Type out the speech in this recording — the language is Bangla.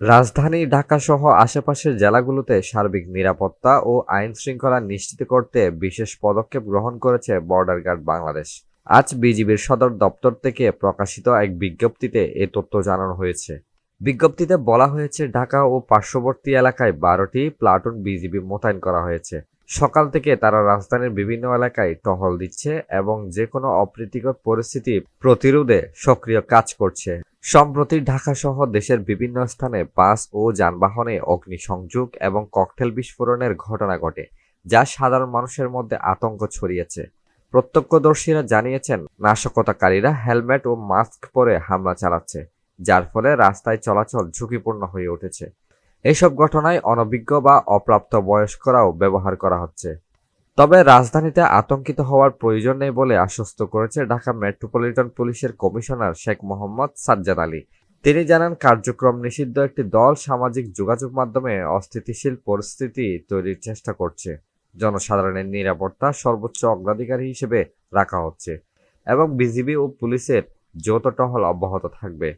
রাজধানী ঢাকাসহ আশেপাশের জেলাগুলোতে সার্বিক নিরাপত্তা ও আইন শৃঙ্খলা নিশ্চিত করতে বিশেষ পদক্ষেপ গ্রহণ করেছে বর্ডার গার্ড বাংলাদেশ। আজ বিজিবির সদর দপ্তর থেকে প্রকাশিত এক বিজ্ঞপ্তিতে এ তথ্য জানানো হয়েছে। বিজ্ঞপ্তিতে বলা হয়েছে, ঢাকা ও পার্শ্ববর্তী এলাকায় বারোটি প্লাটুন বিজিবি মোতায়েন করা হয়েছে। সকাল থেকে তারা রাজধানীর বিভিন্ন এলাকায় টহল দিচ্ছে এবং যে কোনো অপ্রীতিকর পরিস্থিতি প্রতিরোধে সক্রিয় কাজ করছে। সম্প্রতি ঢাকা সহ দেশের বিভিন্ন স্থানে বাস ও যানবাহনে অগ্নিসংযোগ এবং ককটেল বিস্ফোরণের ঘটনা ঘটে, যা সাধারণ মানুষের মধ্যে আতঙ্ক ছড়িয়েছে। প্রত্যক্ষদর্শীরা জানিয়েছেন, নাশকতাকারীরা হেলমেট ও মাস্ক পরে হামলা চালাচ্ছে, যার ফলে রাস্তায় চলাচল ঝুঁকিপূর্ণ হয়ে উঠেছে। এসব ঘটনায় অনভিজ্ঞ বা অপ্রাপ্ত বয়স্করাও ব্যবহার করা হচ্ছে। তবে রাজধানীতে আতঙ্কিত হওয়ার প্রয়োজন নেই বলে আশ্বস্ত করেছে ঢাকা মেট্রোপলিটন পুলিশের কমিশনার শেখ মোহাম্মদ সাজ্জাদ আলী। তিনি জানান, কার্যক্রম নিষিদ্ধ একটি দল সামাজিক যোগাযোগ মাধ্যমে অস্থিতিশীল পরিস্থিতি তৈরির চেষ্টা করছে। জনসাধারণের নিরাপত্তা সর্বোচ্চ অগ্রাধিকার হিসেবে রাখা হচ্ছে এবং বিজিবি ও পুলিশের যৌথ টহল অব্যাহত থাকবে।